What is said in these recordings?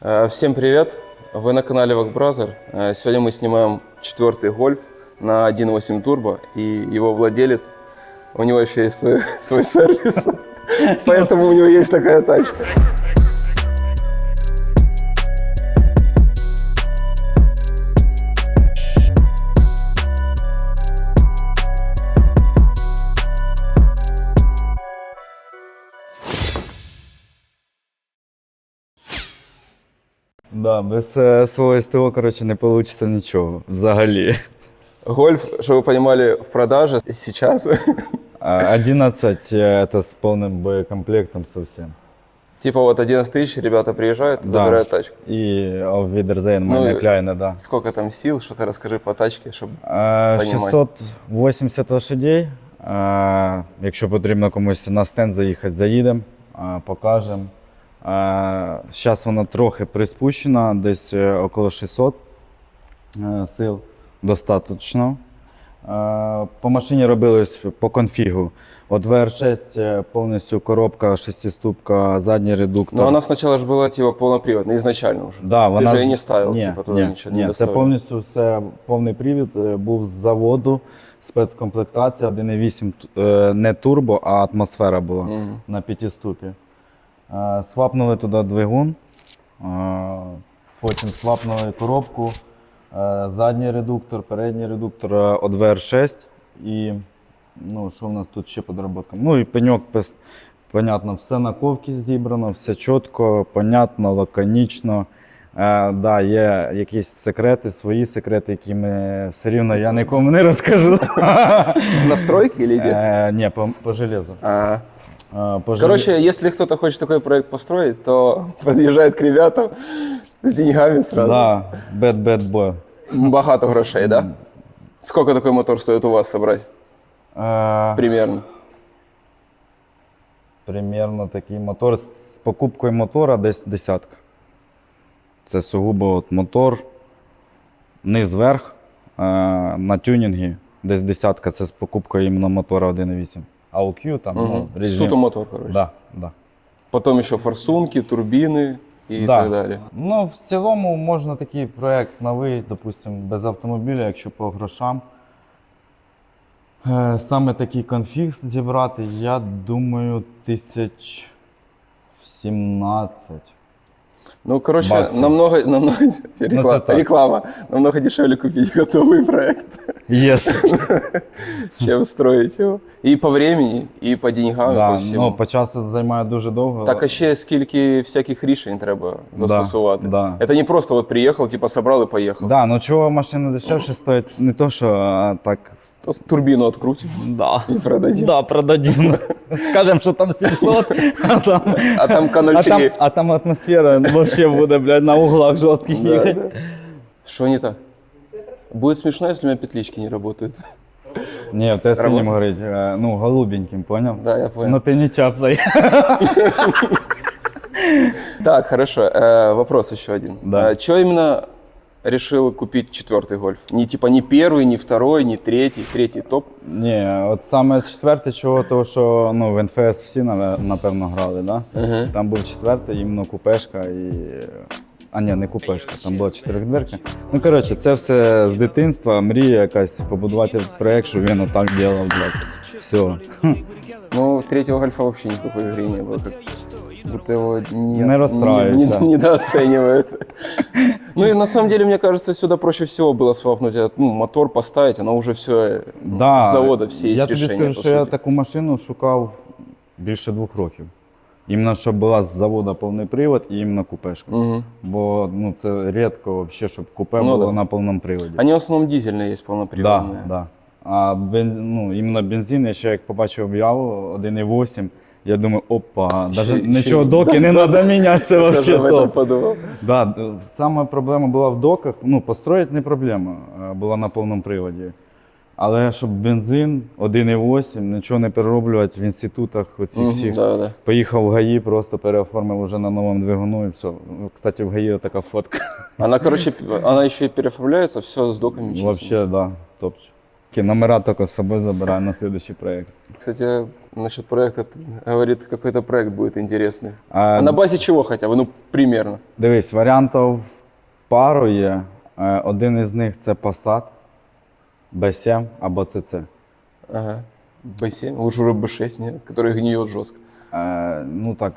Э, Всем привет! Вы на канале Вакбразер. Э, Сегодня мы снимаем четвертый гольф на 1.8 турбо, и его владелец, у него еще есть свой, свой сервис, поэтому у него есть такая тачка. Да, без е, свого СТО, коротше, не вийде нічого взагалі. Гольф, чтобы вы понимали, в продаже сейчас А, 11 е, це з повним боєкомплектом совсем. типа вот 11 тысяч, ребята приезжают, Да. забирают тачку. І Відерзейн Ну, мене і- кляйне, да. Сколько там сил, что ты расскажи по тачке, чтобы... Е, Понімаю. 680 лошадей. Е, Якщо потрібно комусь на стенд заїхати, заїдемо, е, покажемо. Зараз вона трохи приспущена, десь е, около 600 е, сил. Достатньо. Е, По машині робилось по конфігу. От VR6 е, повністю коробка, шестиступка, задній редуктор. Но она сначала же была типа полноприводная, изначально уже. Да, вона же з- и не ставил, ні, типа, туда ні, ничего, ні, не це повністю все повний привід. е, Був з заводу, спецкомплектація 1.8 е, не турбо, а атмосфера була Мгм. на п'ятиступі. Свапнули туди двигун, потім свапнули коробку, задній редуктор, передній редуктор від VR6 і ну, що в нас тут ще подработка? Ну і пеньок, понятно, все на ковки зібрано, все чітко, понятно, лаконічно. Е, да, є якісь секрети, свої секрети, які ми все рівно я нікому не розкажу. Настройки? Е, ні, по, по железу. А, Е, по Короче, если кто-то хочет такой проект построить, то подъезжает к ребятам с деньгами сразу. Да, bad bad boy. Багато грошей, да? Сколько такой мотор стоит у вас собрать? Е, Примерно. примерно такий мотор. З покупкою мотора десь десятка. Це сугубо от мотор, низ верх е, на тюнінгі. Десь десятка це з покупкою іменно мотора 1.8. А у Q там угу. ну, різні. Суто мотор, короче. Да, да. Потім ще форсунки, турбіни і Да. так далі. Ну, в цілому можна такий проєкт новий, допустимо, без автомобіля, якщо по грошам. Е, Саме такий конфіг зібрати, я думаю, тисяч 17. Ну, короче, Баксов. намного, намного реклама, так. реклама, намного дешевле купить готовый проект, Єс. чем строить его. И по времени, и по деньгам, и по да, ну, по часу займає дуже довго. Так а ще скільки всяких рішень треба застосувати. да. Це не просто от приїхав, типа собрав і поїхав. Да, ну чого машина дешевше стоїть, не то, що а, так. То Турбіну відкрутимо Да. і продадим. Да, продадим. Скажем, що там 700, а там, А там а там, а там атмосфера вообще буде, блядь, на углах жорстких Да, їхати. да. Не так? Будет смешно, если у меня петлички не работают. Ні, в тебе синім Работа? горить, е, ну, голубеньким, поняв? Да, я понял. Ну ти не чапай. Так, хорошо. Э, вопрос еще один. Да. Что именно решил купить четвертый гольф? Не типа не первый, не второй, не третий. Третий топ. Ні, от саме четверте, чого, того, що ну, в НФС всі, наве- напевно, грали, да? Мгм. Там був четвертий, іменно купешка і. А ні, не купешка, там була чотирьохдверка. Ну, коротше, це все з дитинства, мрія якась побудувати проєкт, щоб він отак робив, блядь. Все. Ну, третьего гольфа вообще ни в какой игре не было. Как будто его не, Не оц- расстраивайся. не- недооценивают. Ну и на самом деле, мне кажется, сюда проще всего было свапнуть этот, ну, мотор, поставить, оно уже все Да. с завода все есть Я тобі решения, скажу, по що я сути. таку машину шукав більше двох років. Іменно щоб була з заводу повний привод і іменно купешка. Мгм. Бо ну, це рідко, вообще, щоб купе Ну, було да. на повному приводі. Они в основном дизельные есть Да, полноприводные. да. А бен, ну, іменно бензин, я ще як побачив об'яву 1,8, я думаю, опа, Ще- ще- нічого доки не треба міняти, це этом топ. Да, саме проблема була в доках. Ну, построїти не проблема, була на повному приводі. Але щоб бензин 1,8, нічого не перероблювати в інститутах, оці всіх. Да, да. Поїхав в ГАІ, просто переоформив уже на новому двигуну і все. Кстати, в ГАІ така фотка. Она, короче, п- она еще и переоформляется, все с доками чисто. Вообще, да, топчик. Номера только с собой забираю на следующий проект. Кстати, насчет проекта, говорит, какой-то проект будет интересный. А, А на базе чего хотя бы? Ну, примерно. Дивись, варіантів пару є. Е, Один із них це Passat, B7 або CC. Ага. B7, лучше уже B6, нет? Который гниет жестко. Е, Ну так,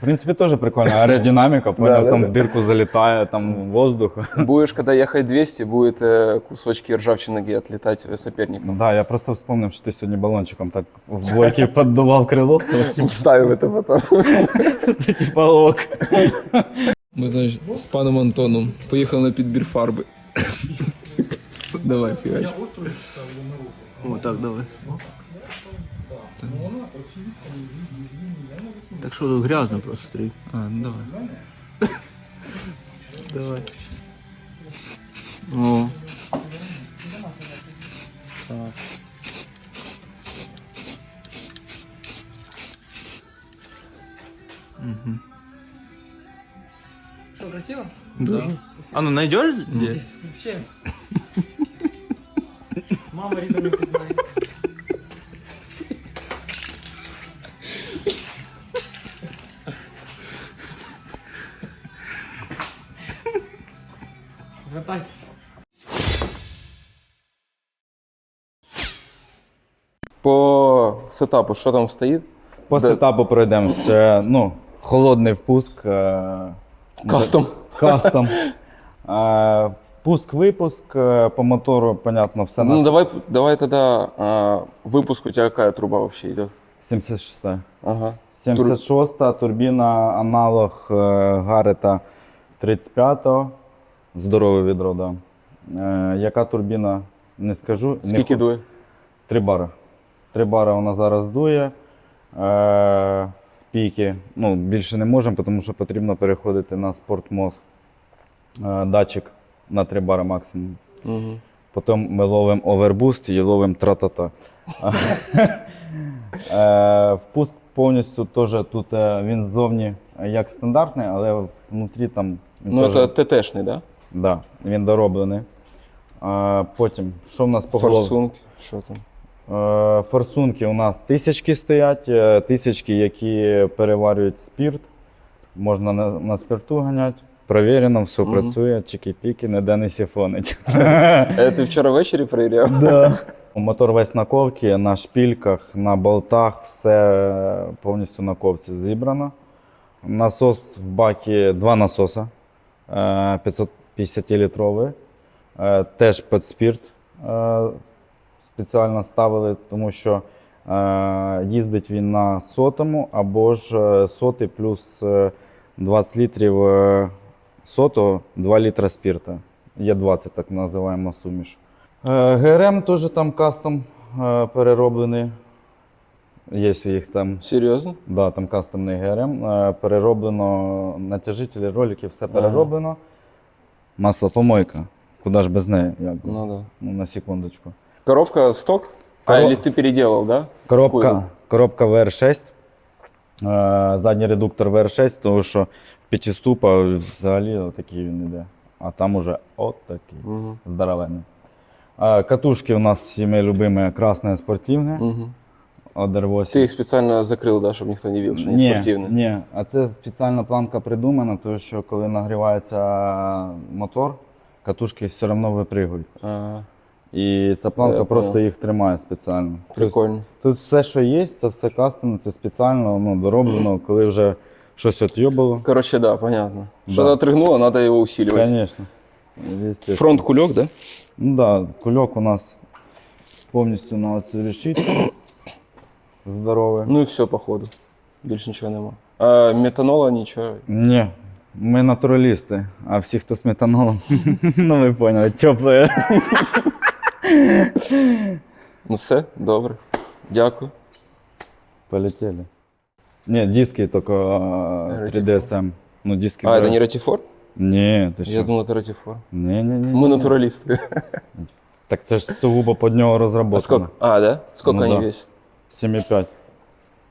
в принципі, теж прикольно. Аеродинаміка, поняв, да, там да. в дирку залітає, там воздух. Будешь, когда ехать 200, будет э, кусочки ржавчины отлетать э, сопернику. Ну да, я просто вспомнив, що ти сьогодні балончиком так в двойки піддував крило. то Вставим это потом. Це типа ок. Мы, значит, с паном Антоном поехал на подбір фарби. Давай, фигач. О, так, давай. Так що тут грязно просто три. А, ну давай. Давай. О. Что, красиво? Да. А ну найдешь где? Вообще. Мама Рита не Звертайтеся. По сетапу, що там стоїть? По Да. сетапу пройдемо ну, холодний впуск. е, Кастом. Кастом. Е, Впуск-випуск е, по мотору, понятно, все Ну на давай, давай тогда а, выпуск у тебя какая труба вообще идет? 76. Ага. 76 турбіна, аналог е, Гарета 35-го. Здорове відро, да. Е, яка турбіна, не скажу. Скільки хо- дує? Три бара. Три бара вона зараз дує. Е, в піки. Ну, більше не можемо, тому що потрібно переходити на спортмоз. Е, датчик на три бара максимум. Угу. Потім ми ловимо овербуст і ловимо тра-та-та. Е, Впуск повністю теж тут е, він ззовні як стандартний, але внутрі там Ну теж- это ТТшный, Да, він дороблений. А, Потім, що в нас по голові? Форсунки. Що там? Е, Форсунки у нас тисячки стоять, е, тисячки, які переварюють спірт. Можна на, на спирту ганяти. Провірено, все Мгм. працює, чики-піки, ніде не сіфонить. Е, ти вчора ввечері перевіряв? Да. Мотор весь на ковці, на шпільках, на болтах, все повністю на ковці зібрано. Насос в бакі, два насоси. 500, е, 50-літровий. Е, теж під спірт е, спеціально ставили, тому що е, їздить він на сотому або ж сотий плюс 20 літрів сотого, 2 літра спірта. Є 20 так називаємо суміш. ГРМ ем теж там кастом перероблений. Є їх там. Серйозно? Да, там кастомний ГРМ. Ем, перероблено натяжителі, ролики, все перероблено. Ага. помойка. Куди ж без неї? Як? би? Ну да. Ну, на секундочку. Коробка сток? А, Коро- или ты переделал, да? Коробка, Какую? коробка VR6. Е, Задній редуктор VR6, тому що в п'ятиступа взагалі такий він іде. А там уже от такий. Угу. Здоровенний. Е, Катушки у нас всі ми любимо красне спортивне. Угу. Одер 8. Ты их специально закрыл, да, чтобы никто не видел, что они ні, спортивные? ні, а це спеціальна планка придумана, тому що коли нагрівається мотор, катушки все одно випригують. А, І ця планка Я просто понял. їх тримає спеціально. Тобто прикольно. Тут все, що є, це все кастомно, це спеціально ну, дороблено, коли вже щось отйобало. Короче, да, понятно. Да. Что-то отрыгнуло, надо его усиливать. Звісно. Естественно. Фронт кулек, да? Ну так, да, кульок у нас повністю на оцю решітку. Здоровий. Ну и все, походу. Больше ничего нема. А метанола ничего. Ні, ми натуралісти, а всі, хто з метанолом, ну ви поняли, тепле. Ну все, добре. Дякую. Полетели. Ні, диски тільки а, 3DSM. Ну, диски. А, это дорогі. не ратифор? Ні, ти Я що? думал, это ратифор. Ні, ні, ні. Мы натуралисты. Так це ж сугубо під нього А розроблено. сколько? А, да? Сколько Ну они да. весят? 7,5.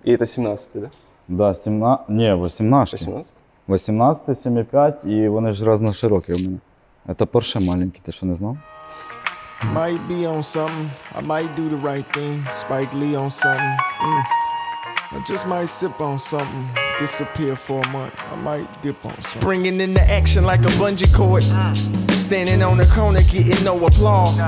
И это 17 да? Да, 17. Не, 18. 18? 18, 7,5 і вони ж разноширокі у мене. Це Porsche маленький, ти що не знав? Might be on something. I might do the right thing. Spike Lee on something. Mm. I just might sip on something. Disappear for a month. I might dip on something. Springing into action like a bungee cord. Standing on the corner getting no applause.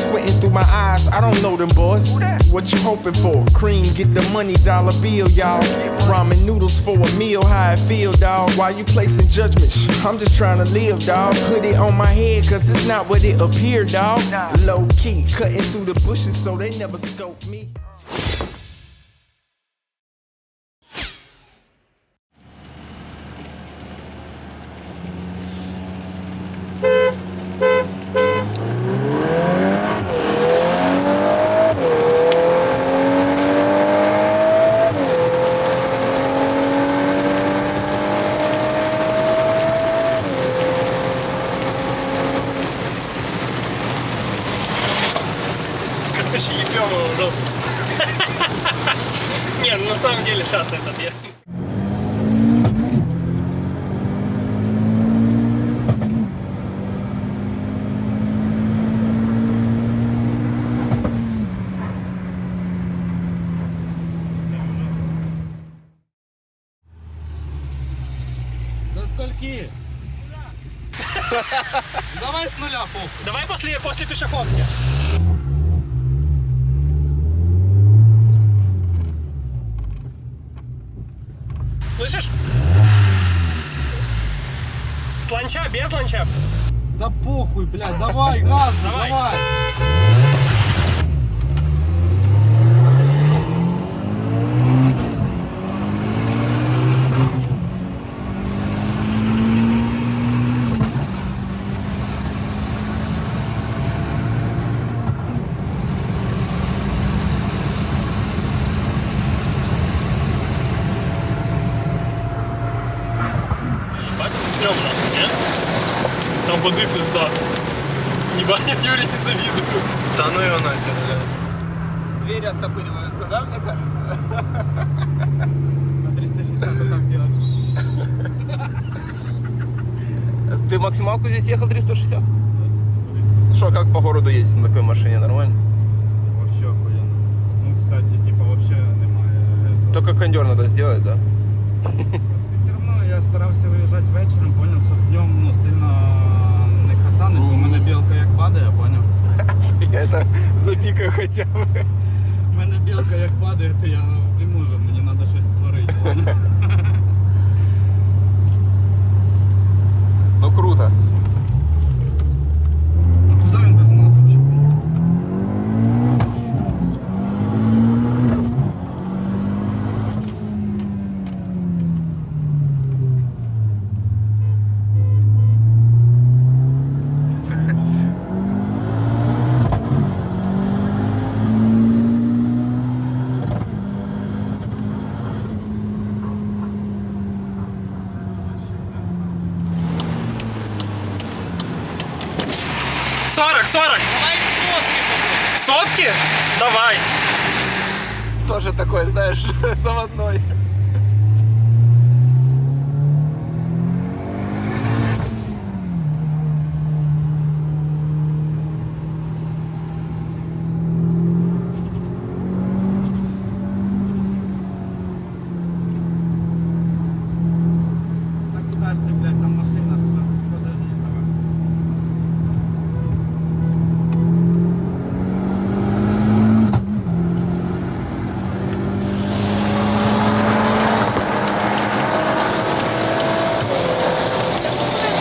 Squinting through my eyes. I don't know them boys. What you hoping for? Cream, get the money, dollar bill, y'all. Ramen noodles for a meal, how I feel, dawg. Why you placing judgment? Shh, I'm just trying to live, dawg. Put it on my head, cause it's not what it appeared, dawg. Low key, cutting through the bushes so they never scope me. Давай с нуля, похуй. Давай после, после пешеходки. Слышишь? С ланча, без ланча. Да похуй, блядь, давай, газ, Давай. давай. Ебать, стрёмно, нет? Там воды пизда. Ебать, Юрий не завидую. Да ну его нахер, бля. Двери оттопыриваются, да, мне кажется? На 360 так делать. Ты максималку здесь ехал 360? Что, как по городу ездить на такой машине? Нормально? Вообще охуенно. Ну, кстати, типа вообще немає. этого. Только кондер надо сделать, да? Ти все одно я старався виїжджати вечором, поняв, щоб днем ну, сильно не хасанить, бо в мене білка як падає, поняв? Я это запикаю хотя бы. У мене білка як падає, то я не можу, мені треба щось створити, поняв? Ну круто. А куди він без нас взагалі? Сорок, сорок. Давай сотки. Давай. Тоже такой, знаешь, заводной. Так куди ж ти, блядь, там машина, туди подожди, давай.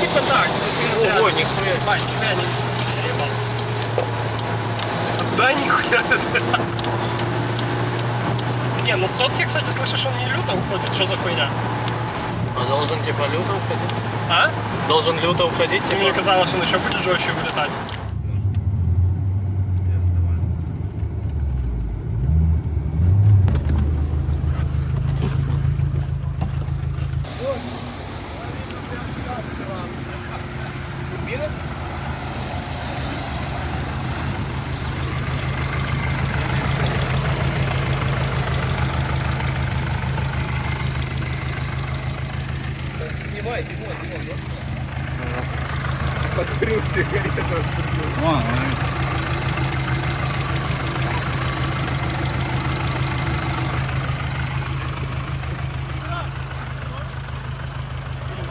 Типа так, плюс-минус. Ого, нихуя. Бать, нихуя не ебал. А куда нихуя? Не, ну сотки, кстати, слышишь, он не люто уходит. Что за хуйня? А должен типа люто уходить? А? Должен люто уходить, що мне що будуть жорстче еще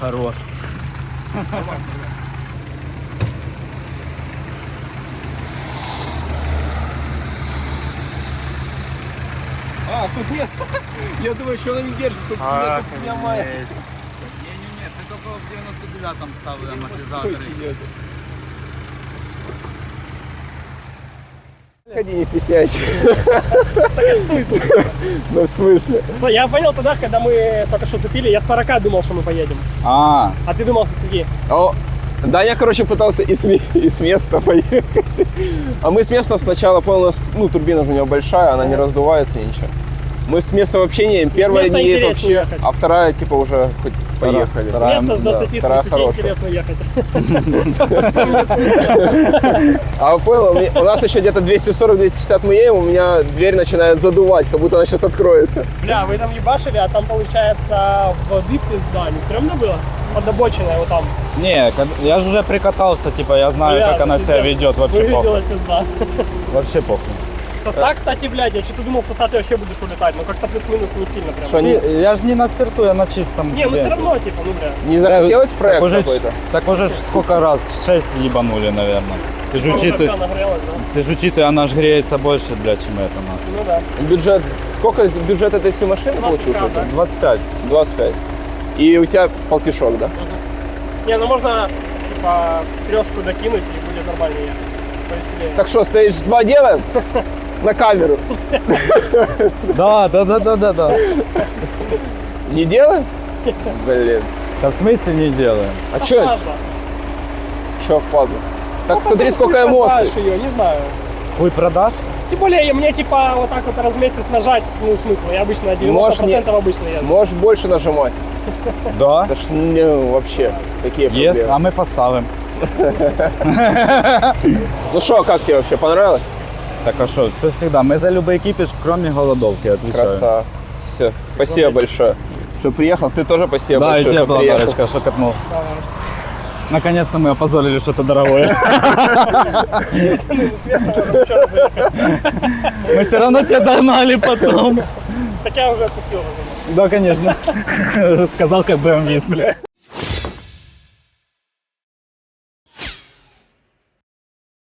Хорош. А, тут нет. Я думаю, что она не держит. Тут А, нет, тут меня мая. Ні-ні-ні, це тільки в 99-му ставили амортизатори. Ходи, не стесняйся. Ну, в смысле? Я понял тогда, когда мы только что тупили, я с 40 думал, что мы поедем. А, А ты думал со скольки? О, да, я, короче, пытался и с, и с места поехать. А мы с места сначала, понял, у нас, ну, турбина же у него большая, она не раздувается, ничего. Мы с места вообще не. Первая не едет вообще, ехать. а вторая, типа, уже хоть поехали. С вторая, места с да, 20 с вторая 30 хорошая. интересно ехать. А понял, у нас еще где-то 240-260 мы едем, у меня дверь начинает задувать, как будто она сейчас откроется. Бля, вы там ебашили, а там получается воды пизда. Не стрёмно было? Под обочиной вот там. не, я же уже прикатался, типа, я знаю, Бля, как она себя ведет, вообще похуй. Пизда. Вообще похуй. Со 100, кстати, блядь, я что-то думал, со 100 ты вообще будешь улетать, но как-то плюс-минус не сильно прям. Что, не, Я же не на спирту, я на чистом. Не, ну все равно, типа, ну, бля. не захотелось Так проект уже, какой-то? так уже ж сколько раз? Шесть ебанули, наверное. Ты же учитывай, ты же учитывай, она ж греется больше, бля, чем это. Ну да. Бюджет, сколько бюджет этой всей машины 20 получился? да? 25. 25. И у тебя полтишок, да? Не, ну можно, типа, трешку докинуть и будет нормально ехать. Повеселее. Так что, стейдж 2 делаем? На камеру. Да, да, да, да, да, да. Не делаем? Блин. Да в смысле не делаем? А Можно. чё впадло? Так Ну, смотри, сколько эмоций. продашь ее, не знаю. Хуй продашь? Тем более, мне типа вот так вот раз в месяц нажать, ну смысл, я обычно 90% Можешь не- обычно еду. Можешь больше нажимать. Да. Это ж ну, вообще какие Есть, проблемы. а мы поставим. Ну что, как тебе вообще понравилось? Так а что, все всегда. Мы за любой кипиш, кроме голодовки, отвечаю. Красава. Все, спасибо большое, что приехал. Ты тоже спасибо Да, и большое, тебе что приехал. подарочка, что катнул. Наконец-то мы опозорили что-то дорогое. Ну, с места можно еще раз заехать. Мы все равно тебя догнали потом. Так я уже отпустил. уже. Да, конечно. Сказал, как BMW, бля.